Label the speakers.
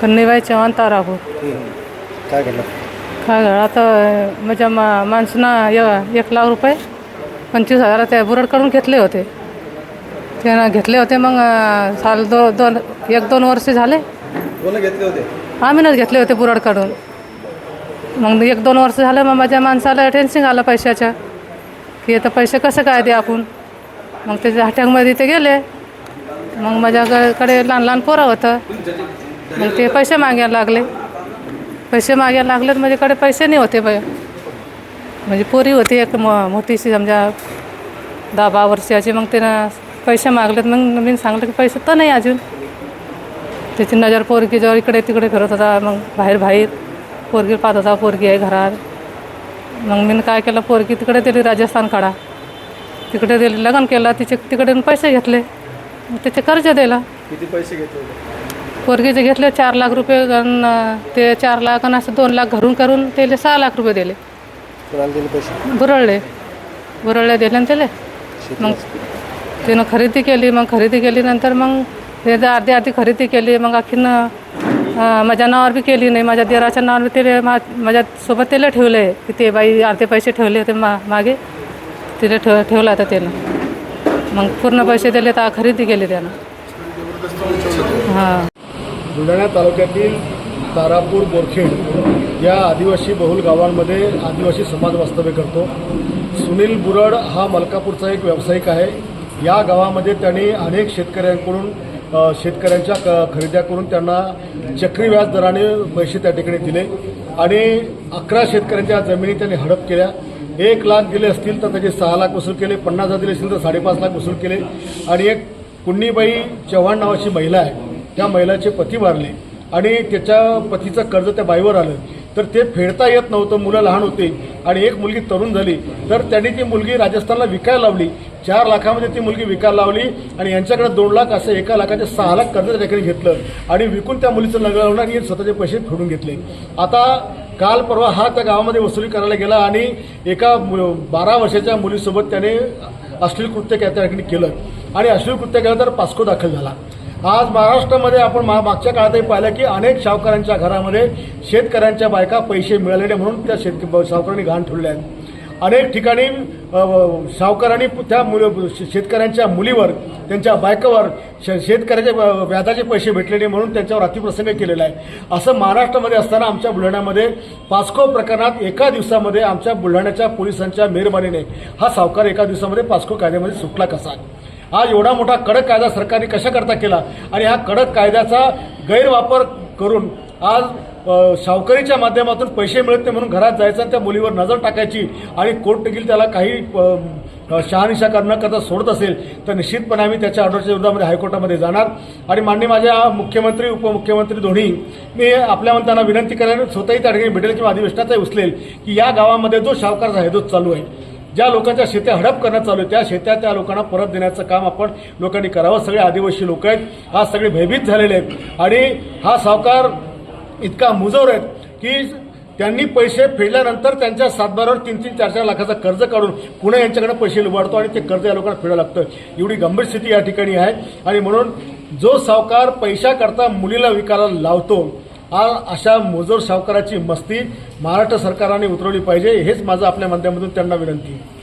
Speaker 1: कन्नीबाई चव्हाण तारापूर.
Speaker 2: काय घडलं?
Speaker 1: काय झालं आता माझ्या मा माणसांना य- एक लाख रुपये पंचवीस हजार त्या बुरडकडून घेतले होते. त्यानं घेतले होते मग अं, साल दो दोन एक दोन वर्ष झाले.
Speaker 2: कोण घेतले होते?
Speaker 1: आम्हीच घेतले होते बुरडकडून मग एक दोन वर्ष झालं मग माझ्या माणसाला टेन्शन आलं पैशाचं की आता पैसे कसं काय दे आपण? मग त्याच्या हट्यामध्ये ते गेले. मग माझ्याकडे लहान लहान पोरं होतं. मग ते पैसे मागायला लागले. पैसे मागायला लागले तर माझ्याकडे पैसे नाही होते बाय म्हणजे पोरी होती एक म मोठीशी समजा दहा बारा वर्षाची मग त्यानं पैसे मागलेत. मग मी सांगलं की पैसे तर नाही अजून. त्याची नजर पोरगी जवळ इकडे तिकडे फिरत होता. मग बाहेर बाहेर पोरगी पाहत होता पोरगी आहे घरात. मग मी काय केलं पोरगी तिकडे दिली राजस्थान काढा. तिकडे दिली लग्न केलं तिचे तिकडे पैसे घेतले. मग त्याचे कर्ज दिलं.
Speaker 2: किती पैसे घेतले?
Speaker 1: पोरगीचे घेतले चार लाख रुपये अन् ते चार लाख आणि असं दोन लाख घरून करून त्याला सहा लाख रुपये दिले.
Speaker 2: कोणाला दिले पैसे?
Speaker 1: बुरळले. बुरळले दिले ना त्याला. मग त्यानं खरेदी केली मग खरेदी केली नंतर मग ते अर्धी अर्धी खरेदी केली मग आणखीन अं, माझ्या नावावर बी केली नाही. माझ्या दिराच्या नावावर बी त्याला मा माझ्यासोबत त्याला ठेवले. की ते बाई अर्धे पैसे ठेवले होते मा मागे. तिला ठेव ठेवला होता त्यानं. मग पूर्ण पैसे दिले तर खरेदी केली त्यानं. हां.
Speaker 3: बुलढाणा तालुक्यातील तारापूर बोरखेड या आदिवासी बहुल गावांमध्ये आदिवासी समाज वास्तव्य करतो. सुनील बुरड हा मलकापूरचा एक व्यावसायिक आहे. या गावामध्ये त्यांनी अनेक शेतकऱ्यांकडून शेतकऱ्यांच्या क खरेद्या करून त्यांना चक्री व्याज दराने पैसे त्या ठिकाणी दिले आणि अकरा शेतकऱ्यांच्या जमिनी त्यांनी हडप केल्या. एक लाख दिले असतील तर त्याचे सहा लाख वसूल केले पन्नास हजार दिले असतील तर साडेपाच लाख वसूल केले. आणि एक कुंडीबाई चव्हाण नावाची महिला आहे. त्या महिलाचे पती वारले आणि त्याच्या पतीचं कर्ज त्या बाईवर आलं. तर ते फेडता येत नव्हतं मुलं लहान होते आणि एक मुलगी तरुण झाली. तर त्यांनी ती मुलगी राजस्थानला विकायला लावली. चार लाखामध्ये ती मुलगी विकायला लावली आणि यांच्याकडे दोन लाख असं एका लाखाचे सहा लाख कर्ज त्या ठिकाणी घेतलं आणि विकून त्या मुलीचं लग्न लावलं आणि स्वतःचे पैसे फेडून घेतले. आता काल परवा हा त्या गावामध्ये वसुली करायला गेला आणि एका मु- बारा वर्षाच्या मुलीसोबत त्याने अश्लील कृत्य त्या ठिकाणी केलं. आणि अश्लील कृत्य केलं तर पास्को दाखल झाला. आज महाराष्ट्रामध्ये आपण मा मागच्या काळातही पाहिलं की अनेक सावकारांच्या घरामध्ये शेतकऱ्यांच्या बायका पैसे मिळाले म्हणून त्या शेतक सावकारांनी घाण ठेवले आहेत. अनेक ठिकाणी सावकारांनी त्या मुल शेतकऱ्यांच्या मुलीवर त्यांच्या बायकावर श शेतकऱ्याचे व्याजाचे पैसे भेटले नाही म्हणून त्यांच्यावर अतिप्रसंग केलेला आहे. असं महाराष्ट्रामध्ये असताना आमच्या बुलढाण्यामध्ये पास्को प्रकरणात एका दिवसामध्ये आमच्या बुलढाण्याच्या पोलिसांच्या मेहरबानीने हा सावकार एका दिवसामध्ये पास्को कायद्यामध्ये सुटला कसा? आज एवढा मोठा कडक कायदा सरकारने कशाकरता केला? आणि हा कडक कायद्याचा गैरवापर करून आज सावकारीच्या माध्यमातून पैसे मिळत नाही म्हणून घरात जायचं आणि त्या मुलीवर नजर टाकायची आणि कोर्ट देखील त्याला काही शहानिशा करणं करता सोडत असेल तर निश्चितपणे आम्ही त्याच्या ऑर्डरच्या विरोधामध्ये हायकोर्टामध्ये जाणार. आणि मान्य माझ्या मुख्यमंत्री उपमुख्यमंत्री दोन्ही मी आपल्या म्हणताना विनंती करायला स्वतःही त्या ठिकाणी भेटेल किंवा अधिवेशनाचाही उचलेल की या गावामध्ये जो सावकारचा हेदोस चालू आहे ज्या लोकांच्या शेत्या हडप करण्यात चालू आहे त्या शेत्या त्या लोकांना परत देण्याचं काम आपण लोकांनी करावं. सगळे आदिवासी लोक आहेत. आज सगळे भयभीत झालेले आहेत. आणि हा सावकार इतका मुजोर आहेत की त्यांनी पैसे फेडल्यानंतर त्यांच्या सातबारावर तीन तीन चार चार लाखाचं कर्ज काढून पुन्हा यांच्याकडे पैसे लुबाडतो आणि ते कर्ज या लोकांना फेडावं लागतं. एवढी गंभीर स्थिती या ठिकाणी आहे. आणि म्हणून जो सावकार पैशाकरता मुलीला विकायला लावतो आ अशा मोजोर सावकाराची मस्ती महाराष्ट्र सरकारने उतरवली पाहिजे हेच माझं आपल्या माध्यमातून त्यांना विनंती. आहे